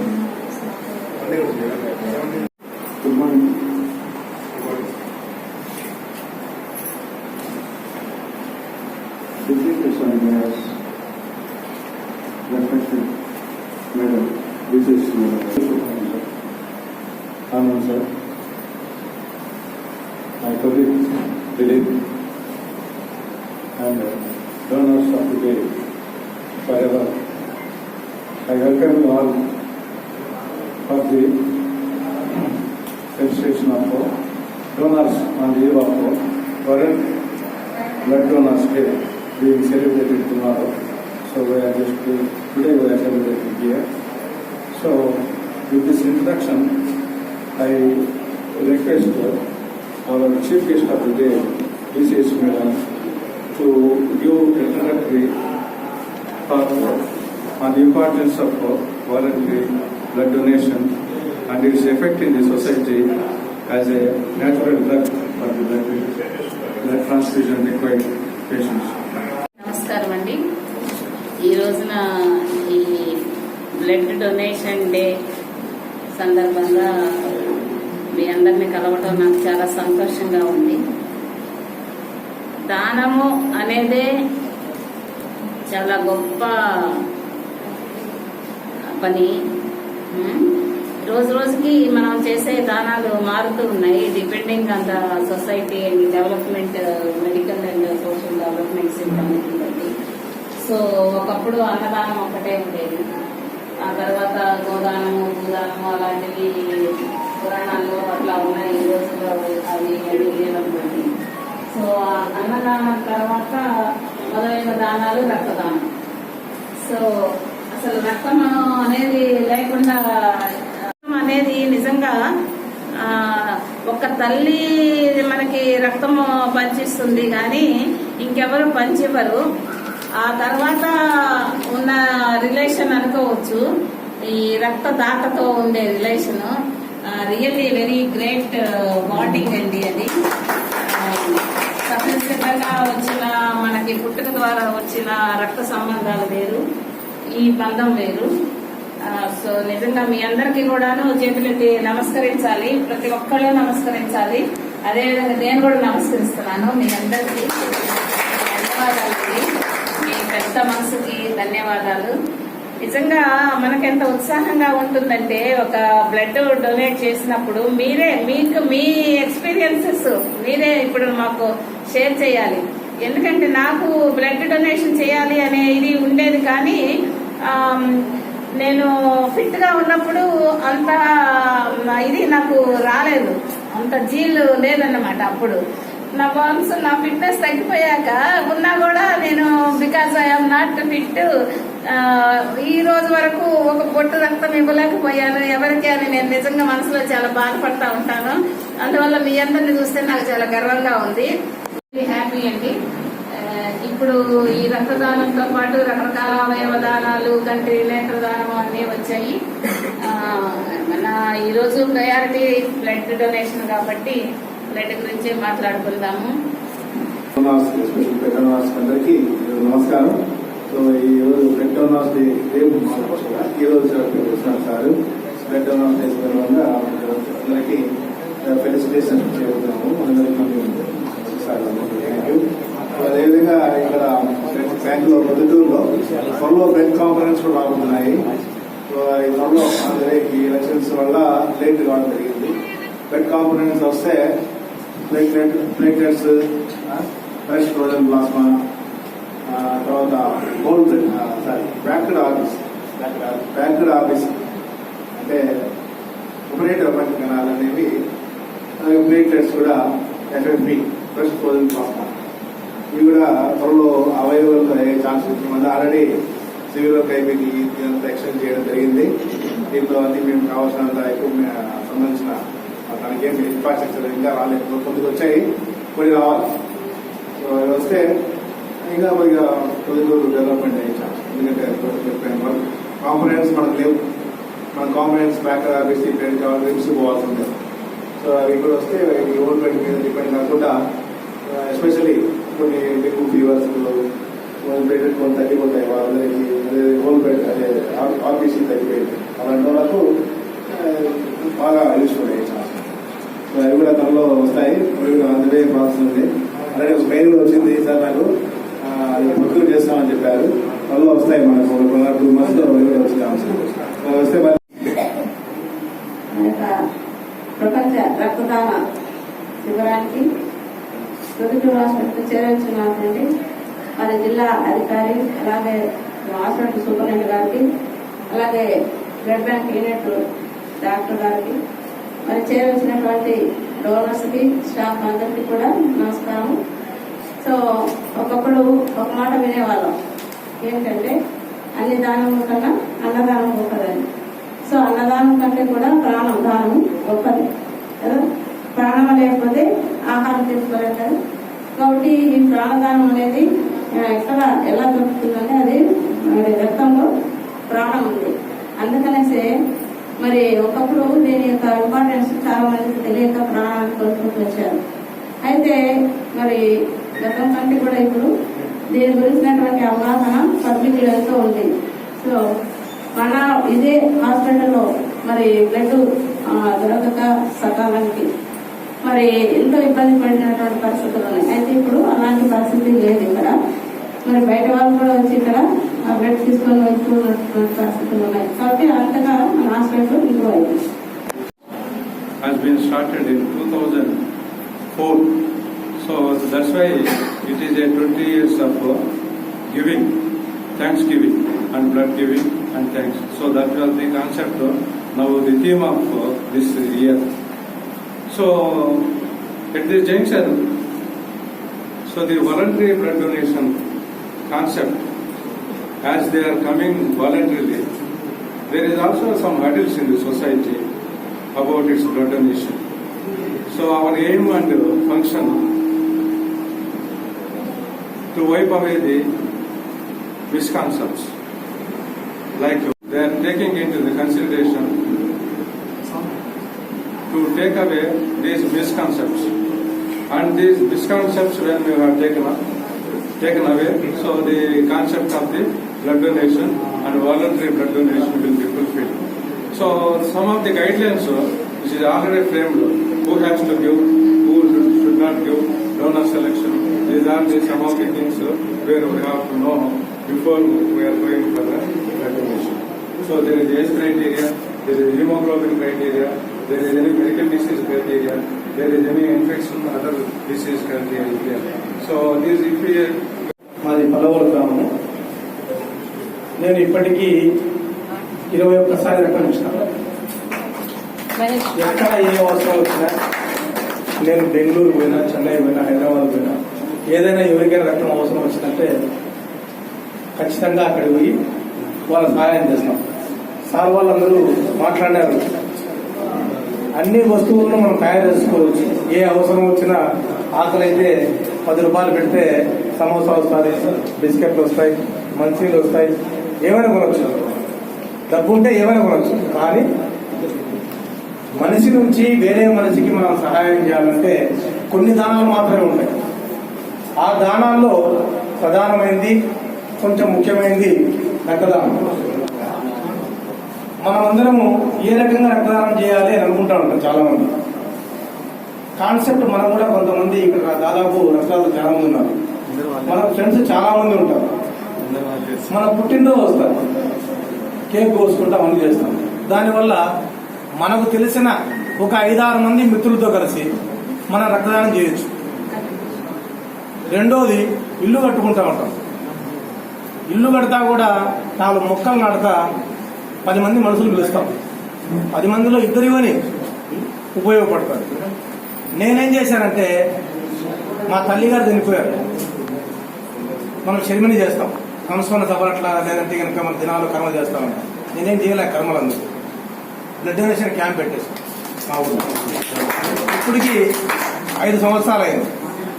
何でご主人は何で? With this introduction, I request our chief guest of the day, Mrs. Madam, to give introductory talk on the importance of voluntary blood donation and its effect in the society as a natural drug for the blood, blood transfusion required patients. నమస్కారం అండి ఈ రోజున ఈ blood donation day సందర్భంగా మీ అందరిని కలవటం నాకు చాలా సంతోషంగా ఉంది. దానము అనేదే చాలా గొప్ప పని. రోజు రోజుకి మనం చేసే దానాలు మారుతూ ఉన్నాయి. Depending on the society and development medical and social developments దానికి బట్టి. సో ఒకప్పుడు అన్నదానం ఒక్కటే ఉండేది. ఆ తర్వాత గోదానము భూదానము అలాంటివి పురాణాల్లో అట్లా ఉన్నాయి. ఈ రోజుల్లో అవి అవి బట్టి సో ఆ అన్నదానం తర్వాత మొదలైన దానాలు రక్తదానం. సో అసలు రక్తం అనేది లేకుండా రక్తం అనేది నిజంగా ఒక తల్లి మనకి రక్తము పంచిస్తుంది కానీ ఇంకెవరు పంచివ్వరు. ఆ తర్వాత ఉన్న రిలేషన్ అనుకోవచ్చు. ఈ రక్త దాతతో ఉండే relation really very great bonding అండి అది. సహజంగా వచ్చిన మనకి పుట్టుక ద్వారా వచ్చిన రక్త సంబంధాలు వేరు. ఈ బంధం వేరు. సో నిజంగా మీ అందరికీ కూడాను చేతులెత్తి నమస్కరించాలి. ప్రతి ఒక్కళ్ళు నమస్కరించాలి. అదేవిధంగా నేను కూడా నమస్కరిస్తున్నాను మీ అందరికీ. ధన్యవాదాలు. పెద్ద మనసుకి ధన్యవాదాలు. నిజంగా మనకెంత ఉత్సాహంగా ఉంటుందంటే ఒక బ్లడ్ డొనేట్ చేసినప్పుడు మీరే మీకు మీ ఎక్స్పీరియన్సెస్ మీరే ఇప్పుడు మాకు షేర్ చేయాలి. ఎందుకంటే నాకు బ్లడ్ డొనేషన్ చేయాలి అనే ఇది ఉండేది కానీ నేను ఫిట్గా ఉన్నప్పుడు అంత ఇది నాకు రాలేదు. అంత జీలు లేదన్నమాట అప్పుడు. నా బాన్స్ నా ఫిట్నెస్ తగ్గిపోయాక ఉన్నా కూడా నేను బికాస్ ఐఎమ్ నాట్ ఫిట్ ఈ రోజు వరకు ఒక పొట్టు రక్తం ఇవ్వలేకపోయాను. ఎవరికి అని నేను నిజంగా మనసులో చాలా బాధపడతా ఉంటాను. అందువల్ల మీ అందరిని చూస్తే నాకు చాలా గర్వంగా ఉంది. హ్యాపీ అండి. ఇప్పుడు ఈ రక్తదానంతో పాటు రకరకాల అవయవ దానాలు కంటి నేత్రదానం అన్నీ వచ్చాయి. మన ఈరోజు ప్రయారిటీ బ్లడ్ డొనేషన్ కాబట్టి బ్లడ్ గురించి మాట్లాడుకుందాము. అందరికీ నమస్కారం. సో ఈ రోజు బ్లడ్ డోనార్స్ డే రేపు ఈ రోజు సెలబ్రేట్ సార్ బ్లడ్ డే సందర్భంగా అందరికీ ఫెలిసిటేషన్ చేస్తున్నాము. అందరికీ సార్ థ్యాంక్ యూ అదేవిధంగా ఇక్కడ బ్యాంకులో పొద్దుటూరులో త్వరలో బ్లడ్ కాన్ఫరెన్స్ కూడా రాబోతున్నాయి సో ఈ త్వరలో అదే ఈ ఎలక్షన్స్ వల్ల లేట్ కావడం జరిగింది. బ్లడ్ కాన్ఫరెన్స్ వస్తే platelet platelets fresh frozen plasma తర్వాత whole sorry backed office backed office అంటే ఉపరేటర్ పట్టి కణాలు అనేవి అలాగే ప్లేట్లెట్స్ కూడా ఎఫ్ఎఫ్పి ఫ్రెష్ ఫ్రోజన్ ప్లాస్మా ఇవి కూడా త్వరలో అవైలబుల్ అయ్యే ఛాన్స్ ఉంది. మళ్ళీ ఆల్రెడీ సివిల్ అయిపోయి ఇదంతా చేయడం జరిగింది. దీంట్లో అన్ని మేము కావాల్సినంత ఎక్కువ uh, సంబంధించిన దానికి ఏమి ఇన్ఫ్రాస్ట్రక్చర్ ఇంకా రాలేదు. కొద్దిగా వచ్చాయి. కొన్ని రావాలి. సో అది వస్తే ఇంకా కొద్దిగా కొద్దిగా డెవలప్మెంట్ అయ్యే ఛాన్స్ ఎందుకంటే చెప్పాను కాంపనెంట్స్ మనకు లేవు. మన కాంపనెంట్స్ బ్యాక్ ఆఫీస్ డిపెండ్ కావాలి రిమ్స్ పోవాల్సి ఉంటుంది సో అవి కూడా వస్తే ఈ ఓల్డ్ బెడ్ మీద డిపెండ్ కాకుండా ఎస్పెషల్లీ కొన్ని డెంగ్యూ ఫీవర్స్ బెడ్ కొన్ని తగ్గిపోతాయి. వాళ్ళకి అదే ఓల్డ్ బెడ్ అదే ఆర్బీసీ తగ్గిపోయింది. అలాంటి వాళ్ళకు బాగా యూస్ఫుల్ అయ్యే ఛాన్స్ అవి కూడా త్వరలో వస్తాయి. అందులో కూడా ప్రాసెస్ ఉంది. అలాగే ఒక మెయిల్ కూడా వచ్చింది సార్ నాకు. అది ప్రొక్యూర్ చేస్తామని చెప్పారు. త్వరలో వస్తాయి మనకు. ఒక టూ మంత్స్ అవి కూడా వచ్చే అవసరం వస్తే మరి ప్రపంచ రక్తదాన శిబిరానికి ప్రొద్దుటూరు హాస్పిటల్ చేరవచ్చున్నటువంటి మన జిల్లా అధికారి అలాగే హాస్పిటల్ సూపరింటెండెంట్ గారికి అలాగే బ్లడ్ బ్యాంక్ యూనిట్ డాక్టర్ గారికి మరి చేరవచ్చినటువంటి డోనర్స్కి స్టాఫ్ అందరికీ కూడా నమస్కారం సో ఒకప్పుడు ఒక మాట వినేవాళ్ళం. ఏంటంటే అన్ని దానం కన్నా అన్నదానం గొప్పదని. సో అన్నదానం కంటే కూడా ప్రాణం దానం గొప్పది. కదా? ప్రాణం లేకపోతే ఆహారం తీసుకోలేదు కదా? కాబట్టి ఈ ప్రాణదానం అనేది ఎక్కడ ఎలా దొరుకుతుందంటే అది రక్తంలో ప్రాణం ఉంది. అందుకనేసే మరి ఒకప్పుడు దీని యొక్క ఇంపార్టెన్స్ చాలా మందికి తెలియక ప్రాణాలను కోల్పోతూ వచ్చారు అయితే మరి గతం కంటే కూడా ఇప్పుడు దీని గురించినటువంటి అవగాహన పబ్లిక్ ఎంతో ఉంది. సో మన ఇదే హాస్పిటల్లో మరి బ్లడ్ దొరకక సకాలానికి మరి ఎంతో ఇబ్బంది పడినటువంటి పరిస్థితులు ఉన్నాయి. అయితే ఇప్పుడు అలాంటి పరిస్థితి లేదు ఇక్కడ. మరి బయట వాళ్ళు కూడా వచ్చి ఇక్కడ ఆ బ్లడ్ తీసుకొని వెళ్తున్నటువంటి పరిస్థితి ఉన్నాయి కాబట్టి అంతగా మన హాస్పిటల్ ఇంప్రూవ్ అయింది has been started in 2004. So that's why it is a 20 years of giving, thanksgiving and blood giving and thanks. So that was the concept, now the theme of this year. So at this junction, so the voluntary blood donation concept, as they are coming voluntarily, there is also some hurdles in the society about its blood donation. So our aim and function to wipe away the misconceptions. Like they are taking into the consideration to take away these misconceptions. And these misconceptions when we have taken up, taken away, so the concept of the blood donation and voluntary blood donation will be fulfilled. So some of the guidelines which is already framed, who has to give, who should not give, donor selection. These are the some of the things uh, where we have to know before we are going for the recognition. So there is age criteria, there is hemoglobin criteria, there is any medical disease criteria, there is any infection, other disease criteria is. So this if we మాది పలవల గ్రామము నేను ఇప్పటికీ ఇరవై ఒక్కసారి రకం ఇచ్చిన ఎక్కడ ఏ అవసరం వచ్చినా నేను బెంగళూరు పోయినా చెన్నై పోయినా హైదరాబాద్ పోయినా ఏదైనా ఎవరికైనా రక్తం అవసరం వచ్చిందంటే ఖచ్చితంగా అక్కడికి పోయి వాళ్ళ సహాయం చేస్తాం. సార్ వాళ్ళందరూ మాట్లాడారు అన్ని వస్తువులను మనం తయారు చేసుకోవచ్చు. ఏ అవసరం వచ్చినా ఆకలి అయితే పది రూపాయలు పెడితే సమోసా వస్తాయి బిస్కెట్లు వస్తాయి మంచీలు వస్తాయి ఏమైనా కొనవచ్చు డబ్బు ఉంటే ఏమైనా కొనవచ్చు కానీ మనిషి నుంచి వేరే మనిషికి మనం సహాయం చేయాలంటే కొన్ని దానాలు మాత్రమే ఉంటాయి. ఆ దానాల్లో ప్రధానమైనది కొంచెం ముఖ్యమైనది రక్తదానం. మనమందరము ఏ రకంగా రక్తదానం చేయాలి అని అనుకుంటా ఉంటాం చాలా మంది కాన్సెప్ట్ మనం కూడా కొంతమంది ఇక్కడ దాదాపు రక్తాలు చాలా మంది ఉన్నారు. మన ఫ్రెండ్స్ చాలా మంది ఉంటారు. మన పుట్టినరోజు వస్తారు. కేక్ కోసుకుంటాం అన్ని చేస్తాం. దానివల్ల మనకు తెలిసిన ఒక ఐదారు మంది మిత్రులతో కలిసి మనం రక్తదానం చేయొచ్చు. రెండోది ఇల్లు కట్టుకుంటా ఉంటాం. ఇల్లు కడతా కూడా నాలుగు మొక్కలు నాటుతా పది మంది మనుషులు పిలుస్తాం. పది మందిలో ఇద్దరు ఇవని ఉపయోగపడతారు. నేనేం చేశానంటే మా తల్లిగారు చనిపోయారు. మనం శర్మిని చేస్తాం. సంస్మరణ సభ అట్లా లేదంటే కనుక మన దినాలు కర్మ చేస్తాం నేనేం చేయలే కర్మలందు బ్లడ్ డొనేషన్ క్యాంప్ పెట్టేసాం మా ఊళ్ళో ఇప్పటికి ఐదు సంవత్సరాలు అయింది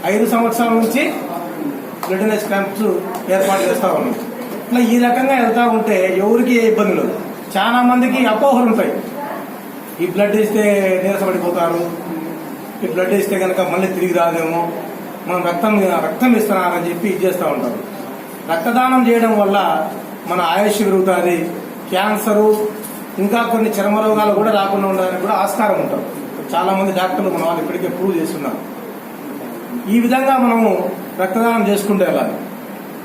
ఐదు సంవత్సరాల నుంచి బ్లడ్ డొనేషన్ క్యాంప్స్ ఏర్పాటు చేస్తూ ఉన్నాం. ఇట్లా ఈ రకంగా వెళ్తా ఉంటే ఎవరికి ఏ చాలా మందికి అపోహలు ఉంటాయి. ఈ బ్లడ్ ఇస్తే నీరసపడిపోతారు. ఈ బ్లడ్ ఇస్తే కనుక మళ్ళీ తిరిగి రాదేమో. మనం రక్తం రక్తం ఇస్తున్నారని చెప్పి ఇది చేస్తూ ఉంటారు. రక్తదానం చేయడం వల్ల మన ఆయుష్ పెరుగుతుంది. క్యాన్సరు ఇంకా కొన్ని చర్మ రోగాలు కూడా రాకుండా ఉండడానికి కూడా ఆస్కారం ఉంటాం. చాలా మంది డాక్టర్లు మన వాళ్ళు ఇప్పటికే ప్రూవ్ చేస్తున్నారు. ఈ విధంగా మనము రక్తదానం చేసుకుంటే వెళ్ళాలి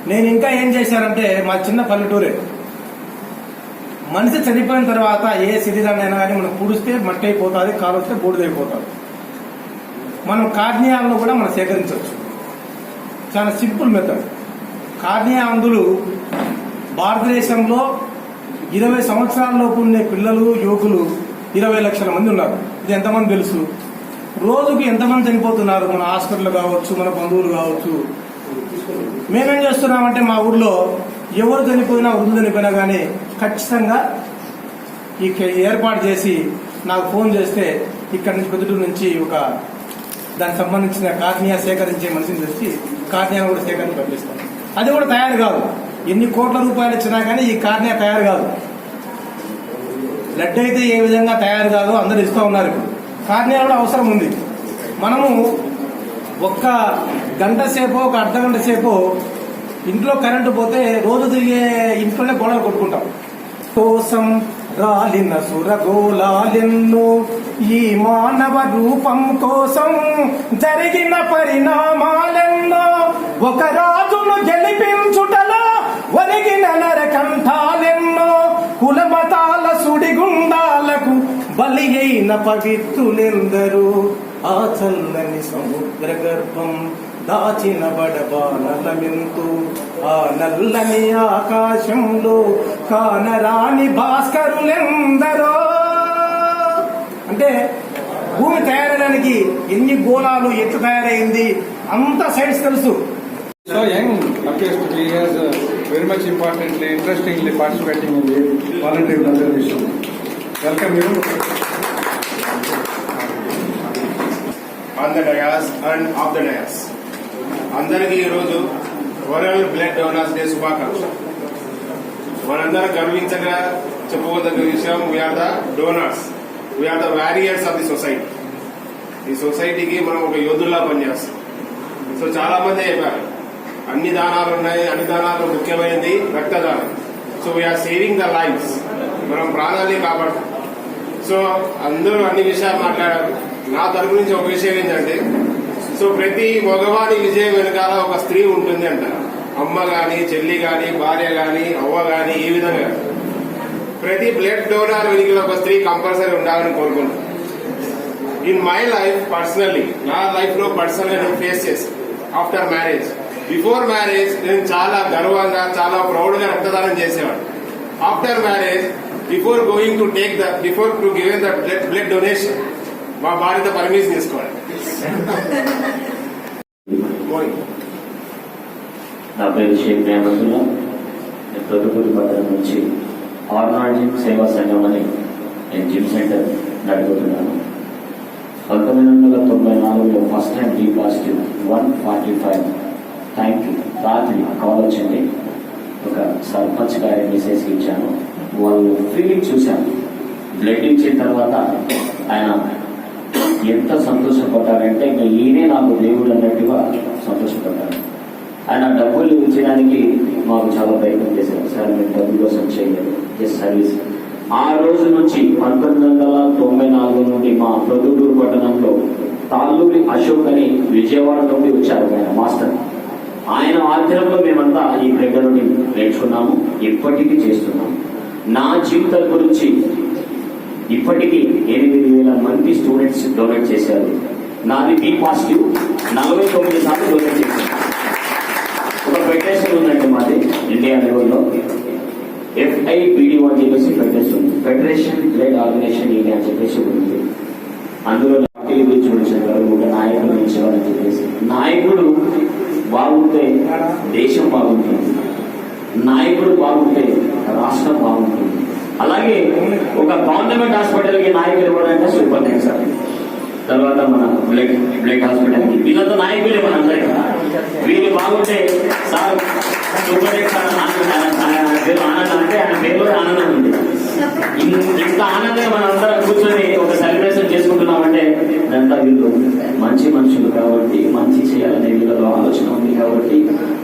నేను ఇంకా ఏం చేశానంటే మా చిన్న పల్లెటూరే. మనిషి చనిపోయిన తర్వాత ఏ శరీరాన్ని అయినా కానీ మనం పుడిస్తే మట్టి అయిపోతుంది కాలు వస్తే బూడిదైపోతుంది మనం కార్నియాలను కూడా మనం సేకరించవచ్చు. చాలా సింపుల్ మెథడ్. కార్నియా అందులు భారతదేశంలో ఇరవై సంవత్సరాలలోపు ఉండే పిల్లలు యువకులు ఇరవై లక్షల మంది ఉన్నారు. ఇది ఎంతమంది తెలుసు? రోజుకు ఎంతమంది చనిపోతున్నారు? మన హాస్పిటల్ కావచ్చు మన బంధువులు కావచ్చు. మేమేం చేస్తున్నామంటే మా ఊర్లో ఎవరు చనిపోయినా వృద్ధులు చనిపోయినా కానీ ఖచ్చితంగా ఈ ఏర్పాటు చేసి నాకు ఫోన్ చేస్తే ఇక్కడ నుంచి పొద్దుటూరు నుంచి ఒక దానికి సంబంధించిన కార్నియా సేకరించే మనిషిని తెచ్చి కార్నియాను కూడా సేకరించి పంపిస్తాం. అది కూడా తయారు కాదు. ఎన్ని కోట్ల రూపాయలు ఇచ్చినా కానీ ఈ కార్నే తయారు కాదు. లడ్డు అయితే ఏ విధంగా తయారు కాదు అందరు ఇస్తూ ఉన్నారు కార్నే కూడా అవసరం ఉంది. మనము ఒక్క గంట సేపు ఒక అర్ధ గంట సేపు ఇంట్లో కరెంటు పోతే రోజు తిరిగే ఇంట్లోనే గొడవలు కొట్టుకుంటాం. కోసం రాలిన సురగోళాలెన్నో ఈ మానవ రూపం కోసం జరిగిన పరిణామాలెన్నో ఒక రాజును గెలిపించుట ఒరిగిన నరకంఠాలెన్నో కులమతాల సుడిగుండాలకు బలి అయిన పవిత్రులెందరూ ఆ చల్లని సముద్ర గర్భం దాచిన బడబానలమెంతు ఆ నల్లని ఆకాశంలో కానరాని భాస్కరులెందరో. అంటే భూమి తయారడానికి ఎన్ని గోళాలు ఎట్లు తయారైంది అంత సైన్స్ తెలుసు. So young appears to be as very much importantly interestingly participating ఉంది in the voluntary welcome donation. On the dais and of the dais అందరికీ ఈరోజు వరల్డ్ బ్లడ్ డోనర్స్ డే శుభాకాంక్షలు. మనందరం గర్వించగా చెప్పుకోదగ్గ విషయం we're the donors we're the warriors of the society ఈ సొసైటీకి మనం ఒక యోధుల్లా పనిచేస్తాం. సో చాలా మంది చెప్పారు అన్ని దానాలు ఉన్నాయి అన్ని దానాలు ముఖ్యమైనది రక్తదానం. So we're saving the lives మనం ప్రాణాన్ని కాబట్టి సో అందరూ అన్ని విషయాలు మాట్లాడారు. నా తరపు నుంచి ఒక విషయం ఏంటంటే సో ప్రతి మగవాడి విజయం వెనకాల ఒక స్త్రీ ఉంటుంది అంట అమ్మ గాని చెల్లి గాని భార్య గాని అవ్వ గాని ఈ విధంగా. ప్రతి బ్లడ్ డోనర్ వెనుకల ఒక స్త్రీ కంపల్సరీ ఉండాలని కోరుకుంటున్నాను ఇన్ మై లైఫ్ పర్సనల్లీ నా లైఫ్లో పర్సనల్గా నేను ఫేస్ చేసి ఆఫ్టర్ మ్యారేజ్ బిఫోర్ మ్యారేజ్ నేను చాలా గర్వంగా చాలా ప్రౌడ్గా రక్తదానం చేసేవాడు after marriage before going to take the before to given the blood donation మా భార్యతో పర్మిషన్ తీసుకోవాలి. నా పేరు షేక్ న్యామతుల్లా నేను ప్రొద్దుటూరు పట్టణం నుంచి ఆర్నాల్డ్ సేవా సంఘం అని నేను జిమ్ సెంటర్ నడుపుతున్నాను. పంతొమ్మిది వందల తొంభై నాలుగులో first time B positive one forty five. Thank you రాత్రి కాల్ వచ్చింది ఒక సర్పంచ్ గారి మెసేజ్ ఇచ్చాను. వాళ్ళు ఫీలింగ్ చూశాను బ్లడ్ ఇచ్చిన తర్వాత ఆయన ఎంత సంతోషపడ్డారంటే ఇంకా ఈయనే నాకు దేవుడు అన్నట్టుగా సంతోషపడ్డారు. ఆయన డబ్బులు ఇచ్చడానికి మాకు చాలా ప్రయత్నం చేశారు. సార్ మేము డబ్బు కోసం చేయలేదు జస్ట్ సర్వీస్ ఆ రోజు నుంచి పంతొమ్మిది వందల తొంభై నాలుగు నుండి మా ప్రొద్దుటూరు పట్టణంలో తాళ్ళూరి అశోక్ అని విజయవాడ నుండి వచ్చారు ఆయన మాస్టర్. ఆయన ఆధ్వర్యంలో మేమంతా ఈ ప్రజలను నేర్చుకున్నాము ఇప్పటికీ చేస్తున్నాము. నా జీవితాల గురించి ఇప్పటికీ ఎనిమిది వేల మంది స్టూడెంట్స్ డొనేట్ చేశారు. నాది బి పాజిటివ్ నలభై తొమ్మిది సార్లు డొనేట్ చేశారు. ఒక ఫెడరేషన్ ఉందండి మాది ఇండియా లెవెల్లో ఎఫ్ఐబిడి అని చెప్పేసి ఫెడరేషన్ ఉంది ఫెడరేషన్ బ్లడ్ ఆర్గనైజేషన్ ఇండియా అని చెప్పేసి ఉంది. అందులో పార్టీల గురించి ఉంచారు ఒక నాయకుడు ఉంచేవారని చెప్పేసి. నాయకుడు బాగుంటే దేశం బాగుంటుంది నాయకుడు బాగుంటే రాష్ట్రం బాగుంటుంది. అలాగే ఒక గవర్నమెంట్ హాస్పిటల్కి నాయకుడు సూపర్ సూపరింటెండెంట్ సార్. తర్వాత మన బ్లడ్ బ్లడ్ హాస్పిటల్కి వీళ్ళతో నాయకులే మనందరికీ వీళ్ళు బాగుంటే సార్ సూపర్ సార్ ఆనందం పేరు అంటే ఆయన పేరు ఆనందం ఉంది. ఇంత ఆనందంగా మనం అందరం కూర్చొని ఒక సెలబ్రేషన్ చేసుకుంటున్నామంటే ఇదంతా వీళ్ళు మంచి మనుషులు కాబట్టి మంచి చేయాలనే వీళ్ళలో ఆలోచన ఉంది కాబట్టి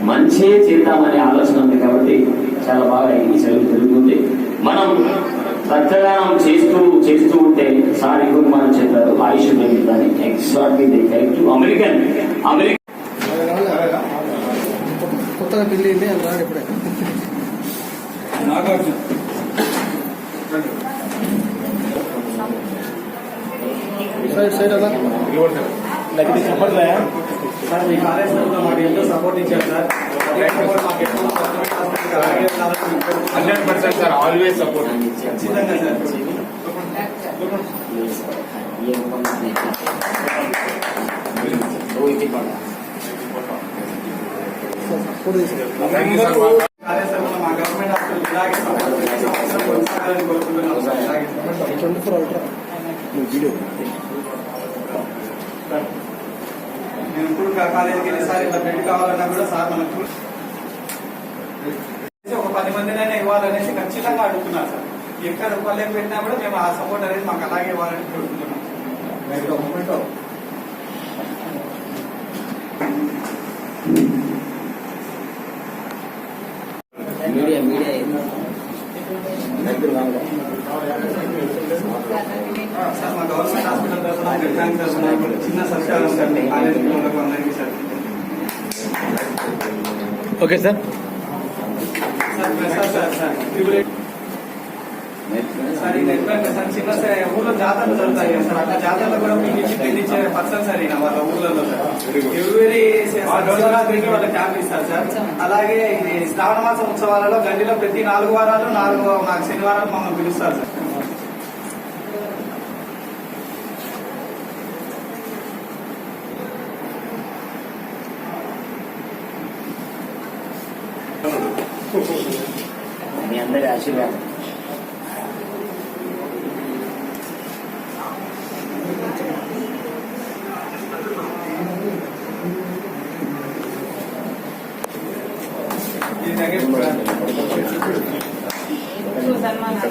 మంచి చేద్దామనే ఆలోచన ఉంది కాబట్టి చాలా బాగా ఈ సెలవు జరుగుతుంది. మనం రక్తదానం చేస్తూ చేస్తూ ఉంటే సార్ ఇంకొక మనం చెప్పారు ఆయుష్ పెరుగుతుందని ఎగ్జాక్ట్లీ కరెక్ట్ అమెరికన్ అమెరికన్ కొత్తగా పెళ్ళి నాగార్జున. సైడ్ సైడ్ అలా దగ్గర చెప్పట్లే సార్ మీ కార్యక్రమంలో మాకు ఎంతో సపోర్ట్ ఇచ్చారు సార్ అదే సపోర్ట్ మాకు ఎప్పుడు hundred percent sir always support ఖచ్చితంగా సార్ థ్యాంక్ యూ సార్ కార్యక్రమంలో మా గవర్నమెంట్ హాస్పిటల్ ఇలాగే సపోర్ట్ చేసి సంవత్సరం కొనసాగాలని కోరుకుంటున్నాం సార్ ఇలాగే ట్వంటీ ఫోర్ అల్ట్రా నేను ఇప్పుడు కాలేజీకి వెళ్ళి సార్ ఇట్లా బెడ్ కావాలన్నా కూడా సార్ మనకు ఒక పది మందినైనా ఇవ్వాలనేసి ఖచ్చితంగా అడుగుతున్నారు సార్. ఎక్కడ పల్లెకి పెట్టినా కూడా మేము ఆ సపోర్ట్ అనేది మాకు అలాగే ఇవ్వాలని కోరుకుంటున్నాం సార్ మా గవర్నమెంట్ హాస్పిటల్ తరఫున బ్లడ్ బ్యాంక్ తరఫున ఇప్పుడు చిన్న సత్కారం సార్ మీ కాలేజీ పిల్లలకు అందరికీ sir okay sir. Sir sir చిన్న సార్ ఊర్లో జాతరలు జరుగుతాయి కదా సార్. అట్లా జాతరలో కూడా మీకు ఇచ్చే పర్సన్ సార్ ఈయన వాళ్ళ ఊర్లలో సార్. ఎవరి శివరాత్రికి వాళ్ళ క్యాంప్ ఇస్తారు సార్. అలాగే శ్రావణ మాసం ఉత్సవాలలో గండిలో ప్రతి నాలుగు వారాలు నాలుగు శనివారాలు మమ్మల్ని పిలుస్తారు సార్. మీ అందరి ఆశీర్వాదం ఇది నెగటివ్ ఇప్పుడు సన్మానాలు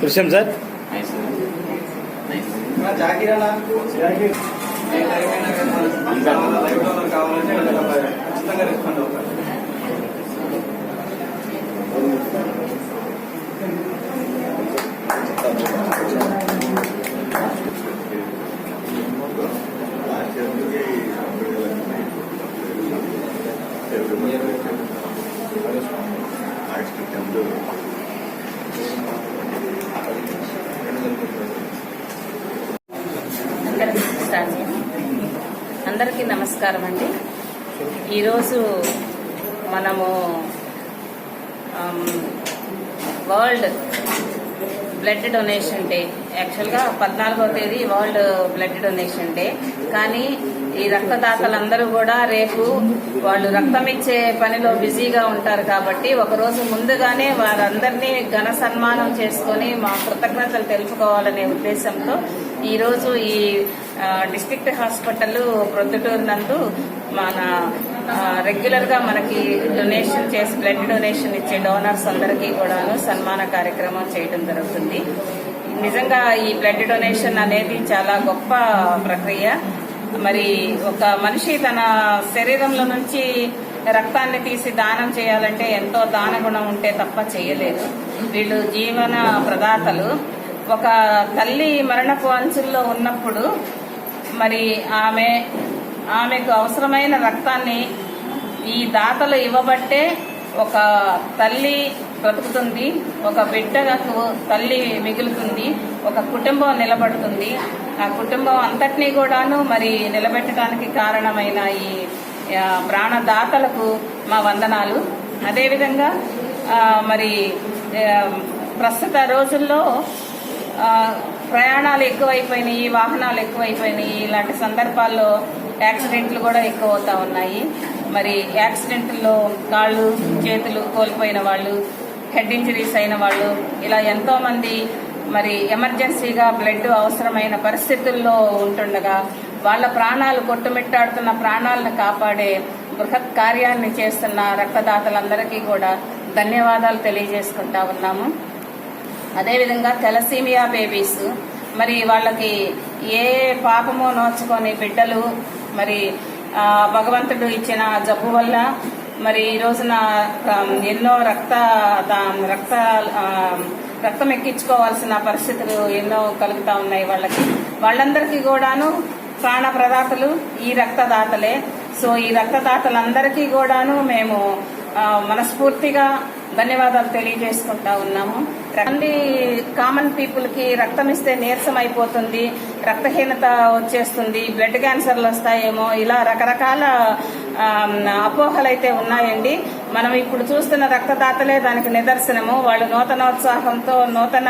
దృశ్యం సార్ జాగిరానా జాగిర్ ఏమైనా కానీ లైవ్ డోనర్ కావాలంటే ఖచ్చితంగా రెస్పాండ్ అవుతారు అందరికీ స్టార్ట్ చేయండి. అందరికీ నమస్కారం అండి. ఈరోజు మనము వరల్డ్ బ్లడ్ డొనేషన్ డే. యాక్చువల్గా పద్నాలుగో తేదీ వరల్డ్ బ్లడ్ డొనేషన్ డే. కానీ ఈ రక్తదాతలందరూ కూడా రేపు వాళ్ళు రక్తం ఇచ్చే పనిలో బిజీగా ఉంటారు కాబట్టి ఒకరోజు ముందుగానే వారందరినీ ఘన సన్మానం చేసుకొని మా కృతజ్ఞతలు తెలుపుకోవాలనే ఉద్దేశంతో ఈరోజు ఈ డిస్ట్రిక్ట్ హాస్పిటల్ ప్రొద్దుటూరు నందు మన రెగ్యులర్గా రెగ్యులర్గా మనకి డొనేషన్ చేసి బ్లడ్ డొనేషన్ ఇచ్చే డోనర్స్ అందరికీ కూడాను సన్మాన కార్యక్రమం చేయడం జరుగుతుంది. నిజంగా ఈ బ్లడ్ డొనేషన్ అనేది చాలా గొప్ప ప్రక్రియ. మరి ఒక మనిషి తన శరీరంలో నుంచి రక్తాన్ని తీసి దానం చేయాలంటే ఎంతో దాన గుణం ఉంటే తప్ప చేయలేదు. వీళ్ళు జీవన ప్రదాతలు. ఒక తల్లి మరణపు అంచుల్లో ఉన్నప్పుడు మరి ఆమె ఆమెకు అవసరమైన రక్తాన్ని ఈ దాతలు ఇవ్వబట్టే ఒక తల్లి బ్రతుకుతుంది ఒక బిడ్డకు తల్లి మిగులుతుంది ఒక కుటుంబం నిలబడుతుంది. ఆ కుటుంబం అంతటినీ కూడాను మరి నిలబెట్టడానికి కారణమైన ఈ ప్రాణదాతలకు మా వందనాలు. అదేవిధంగా మరి ప్రస్తుత రోజుల్లో ప్రయాణాలు ఎక్కువైపోయినాయి వాహనాలు ఎక్కువైపోయినాయి. ఇలాంటి సందర్భాల్లో యాక్సిడెంట్లు కూడా ఎక్కువ అవుతా ఉన్నాయి. మరి యాక్సిడెంట్లో కాళ్ళు చేతులు కోల్పోయిన వాళ్ళు హెడ్ ఇంజరీస్ అయిన వాళ్ళు ఇలా ఎంతో మంది మరి ఎమర్జెన్సీగా బ్లడ్ అవసరమైన పరిస్థితుల్లో ఉంటుండగా వాళ్ళ ప్రాణాలు కొట్టుమిట్టాడుతున్న ప్రాణాలను కాపాడే బృహత్ కార్యాన్ని చేస్తున్న రక్తదాతలందరికీ కూడా ధన్యవాదాలు తెలియజేసుకుంటా ఉన్నాము. అదేవిధంగా తెలసీమియా బేబీస్ మరి వాళ్ళకి ఏ పాపమో నోచుకొని బిడ్డలు మరి భగవంతుడు ఇచ్చిన జబ్బు వల్ల మరి ఈ రోజున ఎన్నో రక్త దా- రక్త రక్తం ఎక్కించుకోవాల్సిన పరిస్థితులు ఎన్నో కలుగుతా ఉన్నాయి వాళ్ళకి. వాళ్ళందరికీ కూడాను ప్రాణ ప్రదాతలు ఈ రక్తదాతలే. సో ఈ రక్తదాతలందరికీ కూడాను మేము మనస్ఫూర్తిగా ధన్యవాదాలు తెలియజేసుకుంటా ఉన్నాము. అన్ని కామన్ పీపుల్కి రక్తం ఇస్తే నీరసం అయిపోతుంది రక్తహీనత వచ్చేస్తుంది బ్లడ్ క్యాన్సర్లు వస్తాయేమో ఇలా రకరకాల అపోహలు అయితే ఉన్నాయండి. మనం ఇప్పుడు చూస్తున్న రక్తదాతలే దానికి నిదర్శనము. వాళ్ళు నూతనోత్సాహంతో నూతన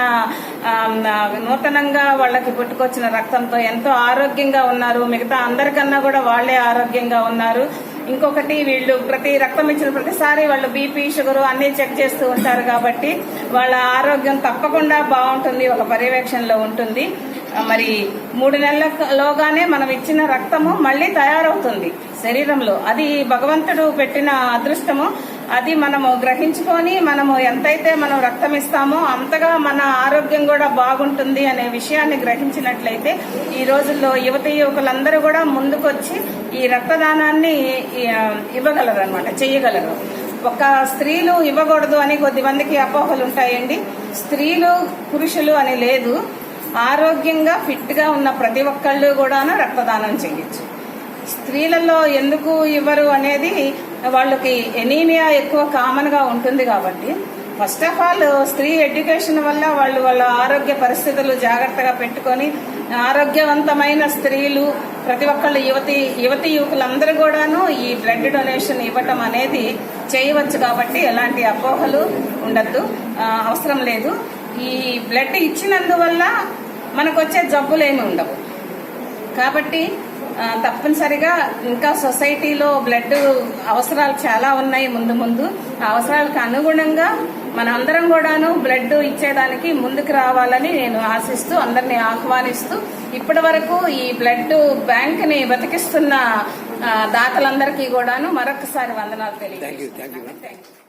నూతనంగా వాళ్ళకి పుట్టుకొచ్చిన రక్తంతో ఎంతో ఆరోగ్యంగా ఉన్నారు. మిగతా అందరికన్నా కూడా వాళ్ళే ఆరోగ్యంగా ఉన్నారు. ఇంకొకటి వీళ్ళు ప్రతి రక్తం ఇచ్చిన ప్రతిసారి వాళ్ళు బీపీ షుగర్ అన్ని చెక్ చేస్తూ ఉంటారు కాబట్టి వాళ్ళ ఆరోగ్యం తప్పకుండా బాగుంటుంది ఒక పర్యవేక్షణలో ఉంటుంది. మరి మూడు నెలలలోగానే మనం ఇచ్చిన రక్తము మళ్ళీ తయారవుతుంది శరీరంలో. అది భగవంతుడు పెట్టిన అదృష్టము. అది మనము గ్రహించుకొని మనము ఎంతైతే మనం రక్తం ఇస్తామో అంతగా మన ఆరోగ్యం కూడా బాగుంటుంది అనే విషయాన్ని గ్రహించినట్లయితే ఈ రోజుల్లో యువత యువకులందరూ కూడా ముందుకొచ్చి ఈ రక్తదానాన్ని ఇవ్వగలరు అనమాట చేయగలరు ఒక స్త్రీలు ఇవ్వకూడదు అని కొద్ది మందికి అపోహలు ఉంటాయండి స్త్రీలు పురుషులు అని లేదు. ఆరోగ్యంగా ఫిట్గా ఉన్న ప్రతి ఒక్కళ్ళు కూడా రక్తదానం చేయొచ్చు స్త్రీలలో ఎందుకు ఇవ్వరు అనేది వాళ్ళకి ఎనీమియా ఎక్కువ కామన్గా ఉంటుంది కాబట్టి ఫస్ట్ ఆఫ్ ఆల్ స్త్రీ ఎడ్యుకేషన్ వల్ల వాళ్ళు వాళ్ళ ఆరోగ్య పరిస్థితులు జాగ్రత్తగా పెట్టుకొని ఆరోగ్యవంతమైన స్త్రీలు ప్రతి ఒక్కళ్ళు యువతి యువతి యువకులందరూ కూడాను ఈ బ్లడ్ డొనేషన్ ఇవ్వటం అనేది చేయవచ్చు కాబట్టి ఎలాంటి అపోహలు ఉండద్దు. అవసరం లేదు. ఈ బ్లడ్ ఇచ్చినందువల్ల మనకు వచ్చే జబ్బులేమి ఉండవు. కాబట్టి తప్పనిసరిగా ఇంకా సొసైటీలో బ్లడ్ అవసరాలు చాలా ఉన్నాయి ముందు ముందు ఆ అవసరాలకు అనుగుణంగా మన అందరం కూడాను బ్లడ్ ఇచ్చేదానికి ముందుకు రావాలని నేను ఆశిస్తూ అందరినీ ఆహ్వానిస్తూ ఇప్పటి వరకు ఈ బ్లడ్ బ్యాంక్ని బతికిస్తున్న దాతలందరికీ కూడాను మరొకసారి వందనాలు you.